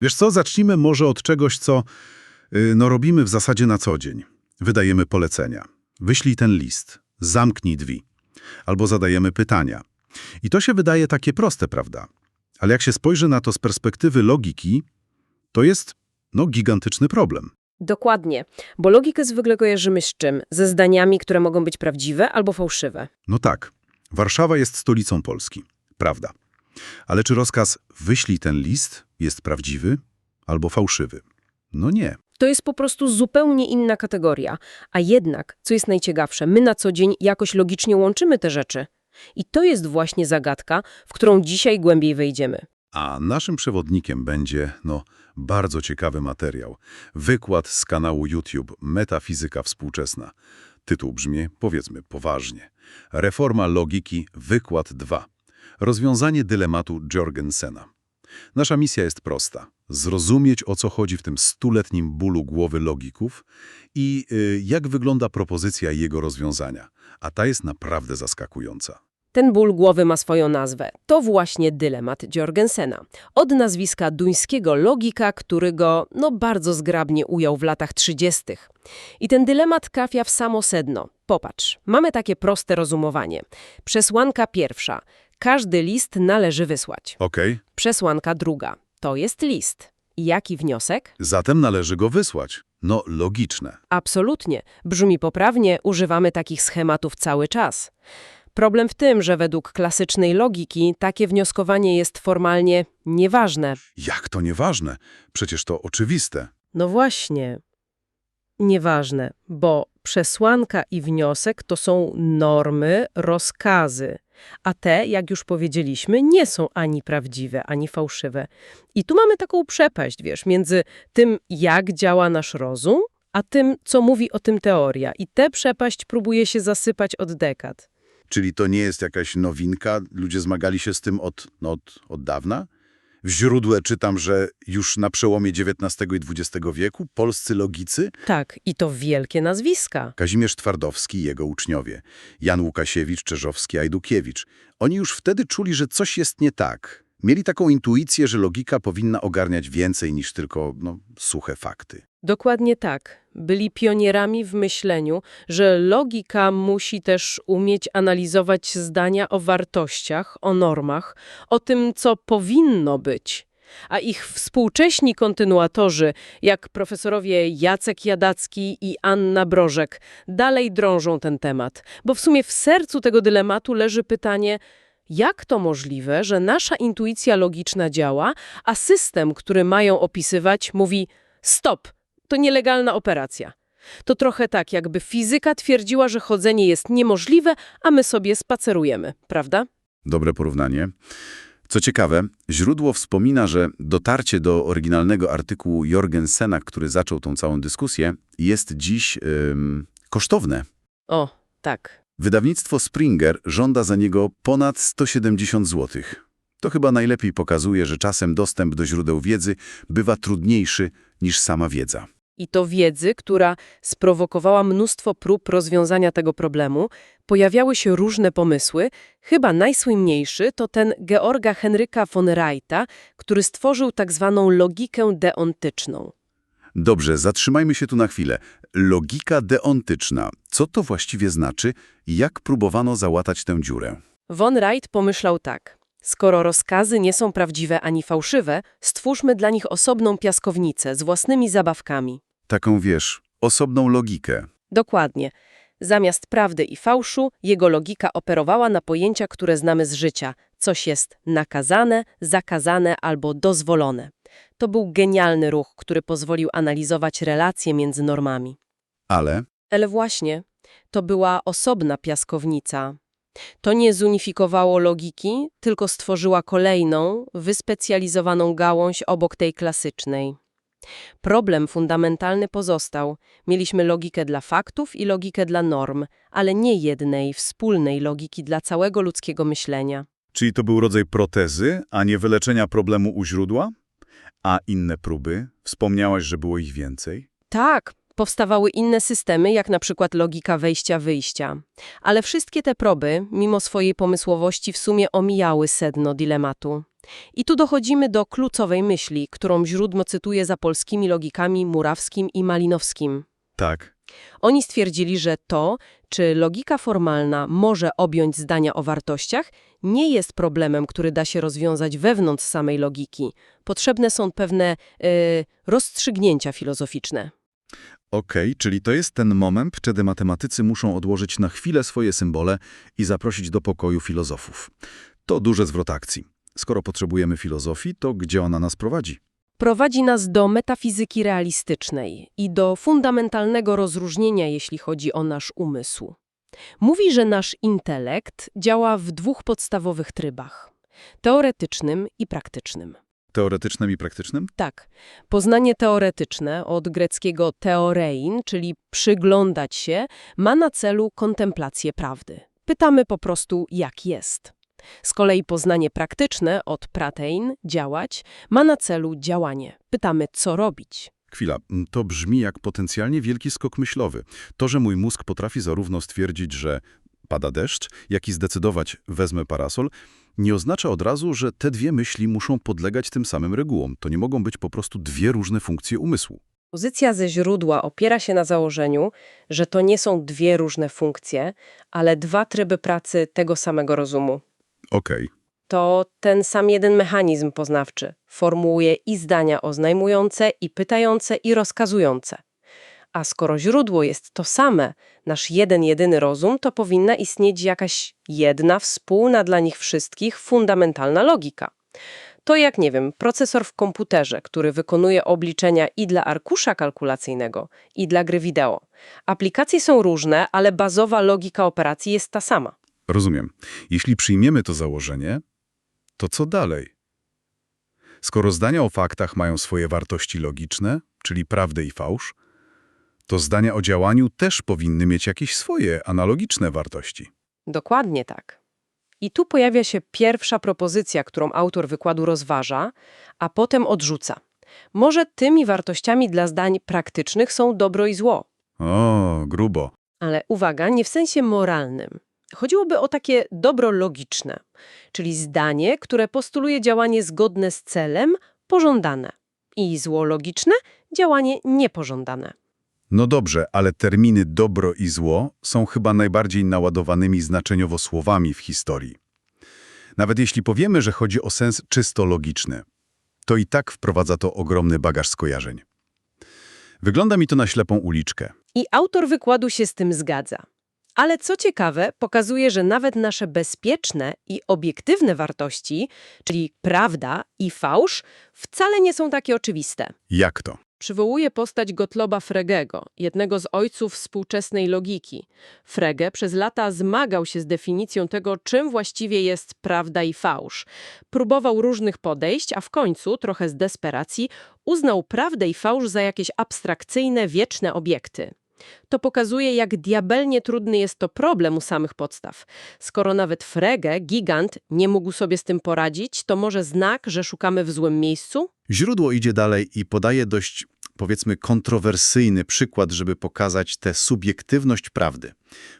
Wiesz co, zacznijmy może od czegoś, co y, no, robimy w zasadzie na co dzień. Wydajemy polecenia. Wyślij ten list, zamknij drzwi. Albo zadajemy pytania. I to się wydaje takie proste, prawda? Ale jak się spojrzy na to z perspektywy logiki, to jest, no, gigantyczny problem. Dokładnie, bo logikę zwykle kojarzymy z czym? Ze zdaniami, które mogą być prawdziwe albo fałszywe. No tak, Warszawa jest stolicą Polski. Prawda. Ale czy rozkaz wyślij ten list jest prawdziwy albo fałszywy? No nie. To jest po prostu zupełnie inna kategoria. A jednak, co jest najciekawsze, my na co dzień jakoś logicznie łączymy te rzeczy. I to jest właśnie zagadka, w którą dzisiaj głębiej wejdziemy. A naszym przewodnikiem będzie, no, bardzo ciekawy materiał. Wykład z kanału YouTube Metafizyka Współczesna. Tytuł brzmi, powiedzmy, poważnie. Reforma logiki, wykład 2. Rozwiązanie dylematu Jorgensena. Nasza misja jest prosta. Zrozumieć, o co chodzi w tym stuletnim bólu głowy logików i y, jak wygląda propozycja jego rozwiązania. A ta jest naprawdę zaskakująca. Ten ból głowy ma swoją nazwę. To właśnie dylemat Jorgensena. Od nazwiska duńskiego logika, który go no, bardzo zgrabnie ujął w latach 30. I ten dylemat trafia w samo sedno. Popatrz, mamy takie proste rozumowanie. Przesłanka pierwsza. Każdy list należy wysłać. Okej, Przesłanka druga. To jest list. Jaki wniosek? zatem należy go wysłać. No, logiczne. Absolutnie. Brzmi poprawnie, używamy takich schematów cały czas. Problem w tym, że według klasycznej logiki takie wnioskowanie jest formalnie nieważne. Jak to nieważne? Przecież to oczywiste. No właśnie. Nieważne, bo przesłanka i wniosek to są normy, rozkazy, a te, jak już powiedzieliśmy, nie są ani prawdziwe, ani fałszywe. I tu mamy taką przepaść, wiesz, między tym, jak działa nasz rozum, a tym, co mówi o tym teoria. I tę przepaść próbuje się zasypać od dekad. Czyli to nie jest jakaś nowinka? Ludzie zmagali się z tym od, no, od, od dawna? W źródle czytam, że już na przełomie XIX i XX wieku polscy logicy, Tak, i to wielkie nazwiska. Kazimierz Twardowski i jego uczniowie, Jan Łukasiewicz, Czerzowski, Ajdukiewicz, oni już wtedy czuli, że coś jest nie tak. Mieli taką intuicję, że logika powinna ogarniać więcej niż tylko no, suche fakty. Dokładnie tak. Byli pionierami w myśleniu, że logika musi też umieć analizować zdania o wartościach, o normach, o tym, co powinno być. A ich współcześni kontynuatorzy, jak profesorowie Jacek Jadacki i Anna Brożek, dalej drążą ten temat, bo w sumie w sercu tego dylematu leży pytanie, jak to możliwe, że nasza intuicja logiczna działa, a system, który mają opisywać, mówi stop, to nielegalna operacja. To trochę tak, jakby fizyka twierdziła, że chodzenie jest niemożliwe, a my sobie spacerujemy, prawda? Dobre porównanie. Co ciekawe, źródło wspomina, że dotarcie do oryginalnego artykułu Jorgensena, który zaczął tą całą dyskusję, jest dziś ym, kosztowne. O, tak. Wydawnictwo Springer żąda za niego ponad 170 zł. To chyba najlepiej pokazuje, że czasem dostęp do źródeł wiedzy bywa trudniejszy niż sama wiedza. I to wiedzy, która sprowokowała mnóstwo prób rozwiązania tego problemu, pojawiały się różne pomysły. Chyba najsłynniejszy to ten Georga Henryka von Reita, który stworzył tak zwaną logikę deontyczną. Dobrze, zatrzymajmy się tu na chwilę. Logika deontyczna. Co to właściwie znaczy i jak próbowano załatać tę dziurę? Von Wright pomyślał tak. Skoro rozkazy nie są prawdziwe ani fałszywe, stwórzmy dla nich osobną piaskownicę z własnymi zabawkami. Taką, wiesz, osobną logikę. Dokładnie. Zamiast prawdy i fałszu, jego logika operowała na pojęcia, które znamy z życia. Coś jest nakazane, zakazane albo dozwolone. To był genialny ruch, który pozwolił analizować relacje między normami. Ale Ale właśnie, to była osobna piaskownica. To nie zunifikowało logiki, tylko stworzyła kolejną, wyspecjalizowaną gałąź obok tej klasycznej. Problem fundamentalny pozostał. Mieliśmy logikę dla faktów i logikę dla norm, ale nie jednej, wspólnej logiki dla całego ludzkiego myślenia. Czyli to był rodzaj protezy, a nie wyleczenia problemu u źródła? A inne próby? Wspomniałaś, że było ich więcej? Tak, powstawały inne systemy, jak na przykład logika wejścia-wyjścia. Ale wszystkie te próby, mimo swojej pomysłowości, w sumie omijały sedno dilematu. I tu dochodzimy do kluczowej myśli, którą źródło cytuje za polskimi logikami Murawskim i Malinowskim. Tak. Oni stwierdzili, że to, czy logika formalna może objąć zdania o wartościach, nie jest problemem, który da się rozwiązać wewnątrz samej logiki. Potrzebne są pewne e, rozstrzygnięcia filozoficzne. Okej, czyli to jest ten moment, kiedy matematycy muszą odłożyć na chwilę swoje symbole i zaprosić do pokoju filozofów. To duży zwrot akcji. Skoro potrzebujemy filozofii, to gdzie ona nas prowadzi? Prowadzi nas do metafizyki realistycznej i do fundamentalnego rozróżnienia, jeśli chodzi o nasz umysł. Mówi, że nasz intelekt działa w dwóch podstawowych trybach teoretycznym i praktycznym. Teoretycznym i praktycznym? Tak, poznanie teoretyczne od greckiego teorein, czyli przyglądać się, ma na celu kontemplację prawdy. Pytamy po prostu, jak jest. Z kolei poznanie praktyczne od pratein, działać, ma na celu działanie. Pytamy, co robić. Chwila, to brzmi jak potencjalnie wielki skok myślowy. To, że mój mózg potrafi zarówno stwierdzić, że pada deszcz, jak i zdecydować, wezmę parasol, nie oznacza od razu, że te dwie myśli muszą podlegać tym samym regułom. To nie mogą być po prostu dwie różne funkcje umysłu. Pozycja ze źródła opiera się na założeniu, że to nie są dwie różne funkcje, ale dwa tryby pracy tego samego rozumu. Okej. to ten sam jeden mechanizm poznawczy. Formułuje i zdania oznajmujące, i pytające, i rozkazujące. A skoro źródło jest to same, nasz jeden, jedyny rozum, to powinna istnieć jakaś jedna, wspólna dla nich wszystkich, fundamentalna logika. To jak, nie wiem, procesor w komputerze, który wykonuje obliczenia i dla arkusza kalkulacyjnego, i dla gry wideo. Aplikacje są różne, ale bazowa logika operacji jest ta sama. Rozumiem. Jeśli przyjmiemy to założenie, to co dalej? Skoro zdania o faktach mają swoje wartości logiczne, czyli prawdę i fałsz, to zdania o działaniu też powinny mieć jakieś swoje analogiczne wartości. Dokładnie tak. I tu pojawia się pierwsza propozycja, którą autor wykładu rozważa, a potem odrzuca. Może tymi wartościami dla zdań praktycznych są dobro i zło. O, grubo. Ale uwaga, nie w sensie moralnym. Chodziłoby o takie dobro logiczne, czyli zdanie, które postuluje działanie zgodne z celem, pożądane. I zło logiczne, działanie niepożądane. No dobrze, ale terminy dobro i zło są chyba najbardziej naładowanymi znaczeniowo słowami w historii. Nawet jeśli powiemy, że chodzi o sens czysto logiczny, to i tak wprowadza to ogromny bagaż skojarzeń. Wygląda mi to na ślepą uliczkę. I autor wykładu się z tym zgadza. Ale co ciekawe, pokazuje, że nawet nasze bezpieczne i obiektywne wartości, czyli prawda i fałsz, wcale nie są takie oczywiste. Jak to? Przywołuje postać Gottloba Fregego, jednego z ojców współczesnej logiki. Frege przez lata zmagał się z definicją tego, czym właściwie jest prawda i fałsz. Próbował różnych podejść, a w końcu, trochę z desperacji, uznał prawdę i fałsz za jakieś abstrakcyjne, wieczne obiekty. To pokazuje, jak diabelnie trudny jest to problem u samych podstaw. Skoro nawet Frege, gigant, nie mógł sobie z tym poradzić, to może znak, że szukamy w złym miejscu? Źródło idzie dalej i podaje dość, powiedzmy, kontrowersyjny przykład, żeby pokazać tę subiektywność prawdy.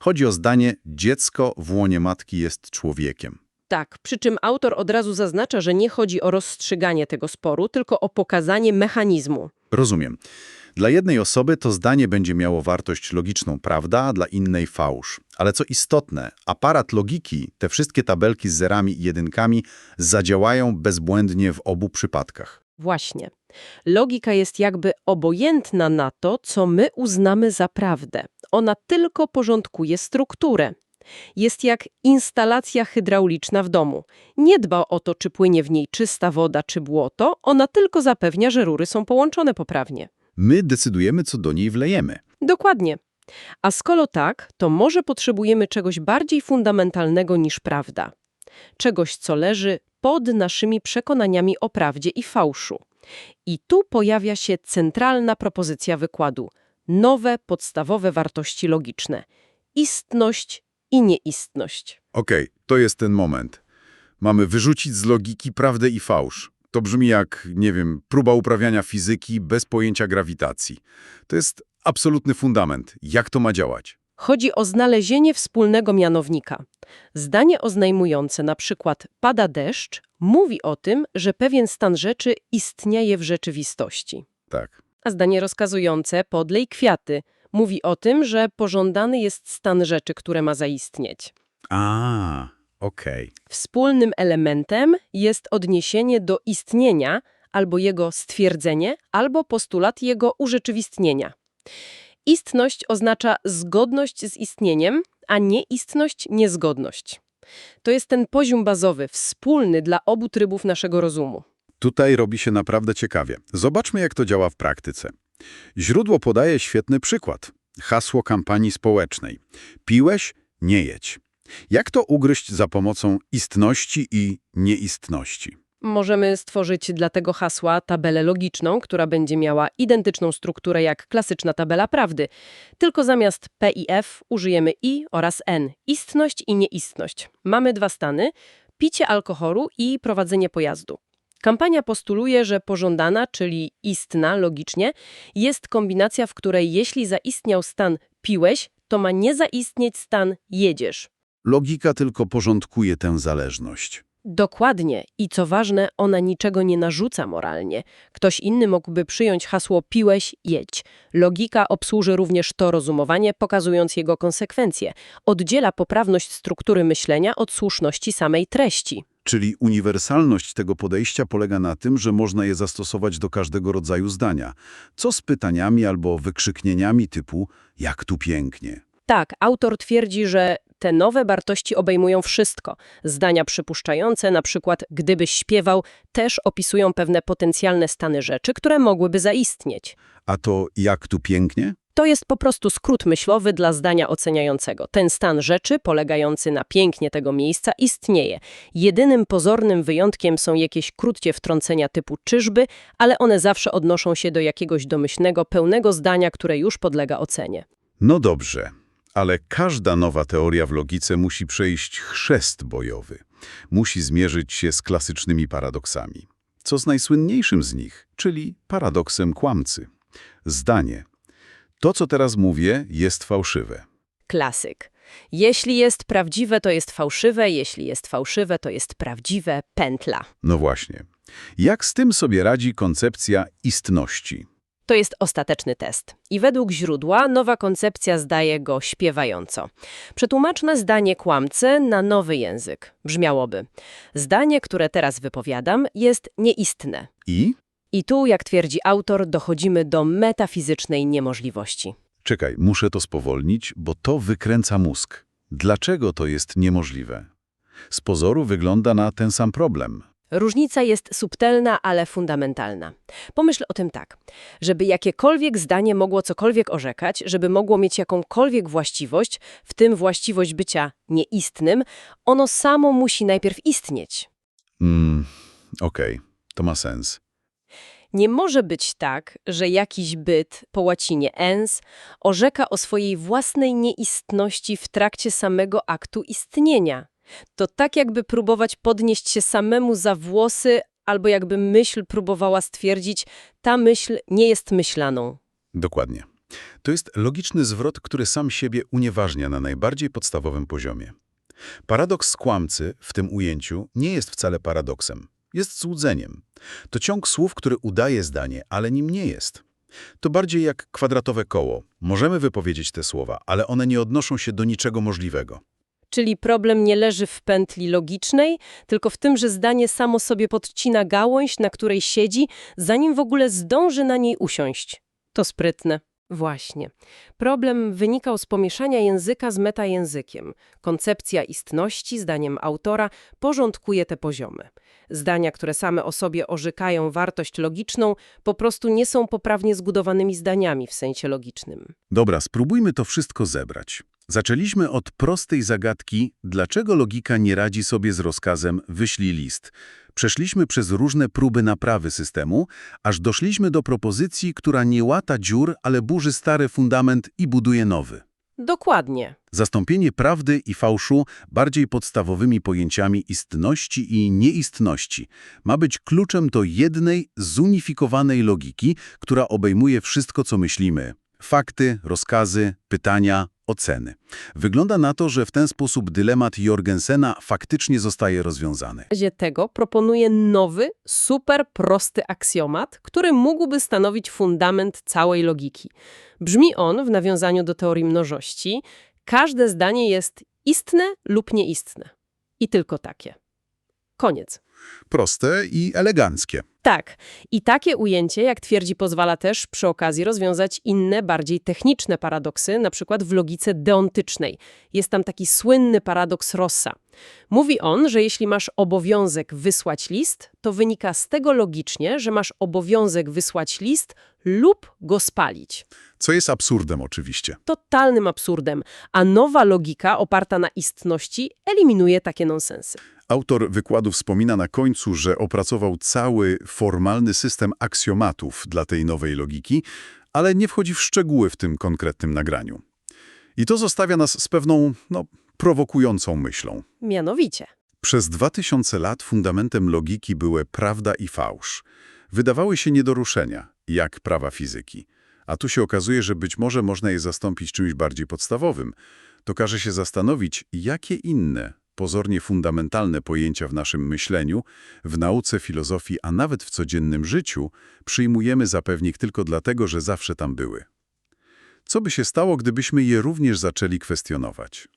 Chodzi o zdanie dziecko w łonie matki jest człowiekiem. Tak, przy czym autor od razu zaznacza, że nie chodzi o rozstrzyganie tego sporu, tylko o pokazanie mechanizmu. Rozumiem. Dla jednej osoby to zdanie będzie miało wartość logiczną prawda, dla innej fałsz. Ale co istotne, aparat logiki, te wszystkie tabelki z zerami i jedynkami zadziałają bezbłędnie w obu przypadkach. Właśnie. Logika jest jakby obojętna na to, co my uznamy za prawdę. Ona tylko porządkuje strukturę. Jest jak instalacja hydrauliczna w domu. Nie dba o to, czy płynie w niej czysta woda czy błoto, ona tylko zapewnia, że rury są połączone poprawnie. My decydujemy, co do niej wlejemy. Dokładnie. A skoro tak, to może potrzebujemy czegoś bardziej fundamentalnego niż prawda. Czegoś, co leży pod naszymi przekonaniami o prawdzie i fałszu. I tu pojawia się centralna propozycja wykładu. Nowe, podstawowe wartości logiczne. Istność i nieistność. Okej, to jest ten moment. Mamy wyrzucić z logiki prawdę i fałsz. To brzmi jak, nie wiem, próba uprawiania fizyki bez pojęcia grawitacji. To jest absolutny fundament. Jak to ma działać? Chodzi o znalezienie wspólnego mianownika. Zdanie oznajmujące na przykład pada deszcz mówi o tym, że pewien stan rzeczy istnieje w rzeczywistości. Tak. A zdanie rozkazujące podlej kwiaty mówi o tym, że pożądany jest stan rzeczy, które ma zaistnieć. A, okej. Wspólnym elementem jest odniesienie do istnienia albo jego stwierdzenie, albo postulat jego urzeczywistnienia. Istność oznacza zgodność z istnieniem, a nieistność niezgodność. To jest ten poziom bazowy, wspólny dla obu trybów naszego rozumu. Tutaj robi się naprawdę ciekawie. Zobaczmy, jak to działa w praktyce. Źródło podaje świetny przykład. Hasło kampanii społecznej. Piłeś? Nie jedź. Jak to ugryźć za pomocą istności i nieistności? Możemy stworzyć dla tego hasła tabelę logiczną, która będzie miała identyczną strukturę jak klasyczna tabela prawdy, tylko zamiast P i F użyjemy I oraz N. Istność i nieistność. Mamy dwa stany, picie alkoholu i prowadzenie pojazdu. Kampania postuluje, że pożądana, czyli istna logicznie, jest kombinacja, w której jeśli zaistniał stan piłeś, to ma nie zaistnieć stan jedziesz. Logika tylko porządkuje tę zależność. Dokładnie. I co ważne, ona niczego nie narzuca moralnie. Ktoś inny mógłby przyjąć hasło piłeś, jedź. Logika obsłuży również to rozumowanie, pokazując jego konsekwencje. Oddziela poprawność struktury myślenia od słuszności samej treści. Czyli uniwersalność tego podejścia polega na tym, że można je zastosować do każdego rodzaju zdania. Co z pytaniami albo wykrzyknieniami typu jak tu pięknie? Tak, autor twierdzi, że te nowe wartości obejmują wszystko. Zdania przypuszczające, na przykład gdybyś śpiewał, też opisują pewne potencjalne stany rzeczy, które mogłyby zaistnieć. A to jak tu pięknie? To jest po prostu skrót myślowy dla zdania oceniającego. Ten stan rzeczy, polegający na pięknie tego miejsca, istnieje. Jedynym pozornym wyjątkiem są jakieś krótkie wtrącenia typu czyżby, ale one zawsze odnoszą się do jakiegoś domyślnego, pełnego zdania, które już podlega ocenie. No dobrze, ale każda nowa teoria w logice musi przejść chrzest bojowy. Musi zmierzyć się z klasycznymi paradoksami. Co z najsłynniejszym z nich, czyli paradoksem kłamcy. Zdanie. To, co teraz mówię, jest fałszywe. Klasyk. Jeśli jest prawdziwe, to jest fałszywe, jeśli jest fałszywe, to jest prawdziwe, pętla. No właśnie. Jak z tym sobie radzi koncepcja istności? To jest ostateczny test. I według źródła nowa koncepcja zdaje go śpiewająco. Przetłumaczmy zdanie kłamcy na nowy język. Brzmiałoby: Zdanie, które teraz wypowiadam, jest nieistne. I? I tu, jak twierdzi autor, dochodzimy do metafizycznej niemożliwości. Czekaj, muszę to spowolnić, bo to wykręca mózg. Dlaczego to jest niemożliwe? Z pozoru wygląda na ten sam problem. Różnica jest subtelna, ale fundamentalna. Pomyśl o tym tak. Żeby jakiekolwiek zdanie mogło cokolwiek orzekać, żeby mogło mieć jakąkolwiek właściwość, w tym właściwość bycia nieistnym, ono samo musi najpierw istnieć. Mm, okej, to ma sens. Nie może być tak, że jakiś byt, po łacinie ens, orzeka o swojej własnej nieistności w trakcie samego aktu istnienia. To tak jakby próbować podnieść się samemu za włosy, albo jakby myśl próbowała stwierdzić, ta myśl nie jest myślaną. Dokładnie. To jest logiczny zwrot, który sam siebie unieważnia na najbardziej podstawowym poziomie. Paradoks kłamcy w tym ujęciu nie jest wcale paradoksem. Jest złudzeniem. To ciąg słów, który udaje zdanie, ale nim nie jest. To bardziej jak kwadratowe koło. Możemy wypowiedzieć te słowa, ale one nie odnoszą się do niczego możliwego. Czyli problem nie leży w pętli logicznej, tylko w tym, że zdanie samo sobie podcina gałąź, na której siedzi, zanim w ogóle zdąży na niej usiąść. To sprytne. Właśnie. Problem wynikał z pomieszania języka z metajęzykiem. Koncepcja istności, zdaniem autora, porządkuje te poziomy. Zdania, które same o sobie orzekają wartość logiczną, po prostu nie są poprawnie zbudowanymi zdaniami w sensie logicznym. Dobra, spróbujmy to wszystko zebrać. Zaczęliśmy od prostej zagadki, dlaczego logika nie radzi sobie z rozkazem wyślij list. Przeszliśmy przez różne próby naprawy systemu, aż doszliśmy do propozycji, która nie łata dziur, ale burzy stary fundament i buduje nowy. Dokładnie. Zastąpienie prawdy i fałszu bardziej podstawowymi pojęciami istności i nieistności ma być kluczem do jednej, zunifikowanej logiki, która obejmuje wszystko, co myślimy. Fakty, rozkazy, pytania, oceny. Wygląda na to, że w ten sposób dylemat Jorgensena faktycznie zostaje rozwiązany. W razie tego proponuje nowy, super prosty aksjomat, który mógłby stanowić fundament całej logiki. Brzmi on w nawiązaniu do teorii mnożości: każde zdanie jest istne lub nieistne. I tylko takie. Koniec. Proste i eleganckie. Tak. I takie ujęcie, jak twierdzi, pozwala też przy okazji rozwiązać inne, bardziej techniczne paradoksy, na przykład w logice deontycznej. Jest tam taki słynny paradoks Rossa. Mówi on, że jeśli masz obowiązek wysłać list, to wynika z tego logicznie, że masz obowiązek wysłać list lub go spalić. Co jest absurdem oczywiście. Totalnym absurdem, a nowa logika oparta na istności eliminuje takie nonsensy. Autor wykładu wspomina na końcu, że opracował cały formalny system aksjomatów dla tej nowej logiki, ale nie wchodzi w szczegóły w tym konkretnym nagraniu. I to zostawia nas z pewną, no, prowokującą myślą. Mianowicie. Przez 2000 lat fundamentem logiki były prawda i fałsz. Wydawały się nie do ruszenia, jak prawa fizyki. A tu się okazuje, że być może można je zastąpić czymś bardziej podstawowym. To każe się zastanowić, jakie inne, pozornie fundamentalne pojęcia w naszym myśleniu, w nauce, filozofii, a nawet w codziennym życiu przyjmujemy za pewnik tylko dlatego, że zawsze tam były. Co by się stało, gdybyśmy je również zaczęli kwestionować?